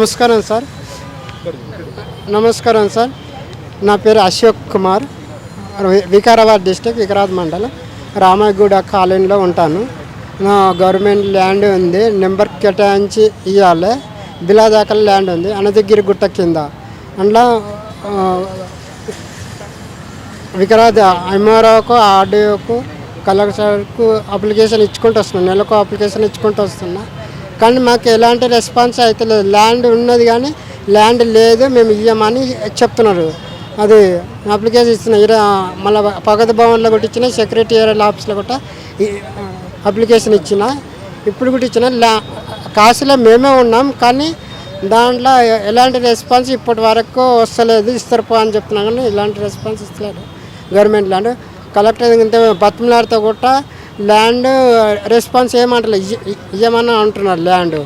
నమస్కారం సార్. నమస్కారం సార్. నా పేరు అశోక్ కుమార్. వికారాబాద్ డిస్టిక్ వికారాబాద్ మండలం రామగూడ కాలనీలో ఉంటాను. నా గవర్నమెంట్ ల్యాండ్ ఉంది. నెంబర్ కేటాయించి ఇవ్వాలి బిలాదాకల్ ల్యాండ్ ఉంది. అనంతగిరి గుట్ట కింద. అందులో వికరాద్ వికరాబాద్ ఎంఆర్ఓకు ఆర్డీఓకు కలెక్టర్కు అప్లికేషన్ ఇచ్చుకుంటూ వస్తున్నా. నెలకు అప్లికేషన్ ఇచ్చుకుంటూ వస్తున్నా. కానీ మాకు ఎలాంటి రెస్పాన్స్ అయితే లేదు ల్యాండ్ ఉన్నది కానీ ల్యాండ్ లేదు మేము ఇయ్యమని చెప్తున్నారు. అది అప్లికేషన్ ఇచ్చిన ఇర మళ్ళీ పగత భవన్లో కూడా ఇచ్చిన సెక్రటేరియల్ ఆఫీస్లో కూడా అప్లికేషన్ ఇచ్చిన ఇప్పుడు కూడా ఇచ్చిన ల్యా కాశీలో మేమే ఉన్నాం కానీ దాంట్లో ఎలాంటి రెస్పాన్స్ ఇప్పటి వరకు వస్తలేదు ఇస్తారు అని చెప్తున్నా కానీ ఎలాంటి రెస్పాన్స్ ఇస్తలేదు. Government land. కలెక్టర్ ఇంత బతుమలాడితో కూడా ల్యాండ్ రెస్పాన్స్ ఏమంటలేదు ఇయ్యమన్నా అంటున్నారు ల్యాండ్.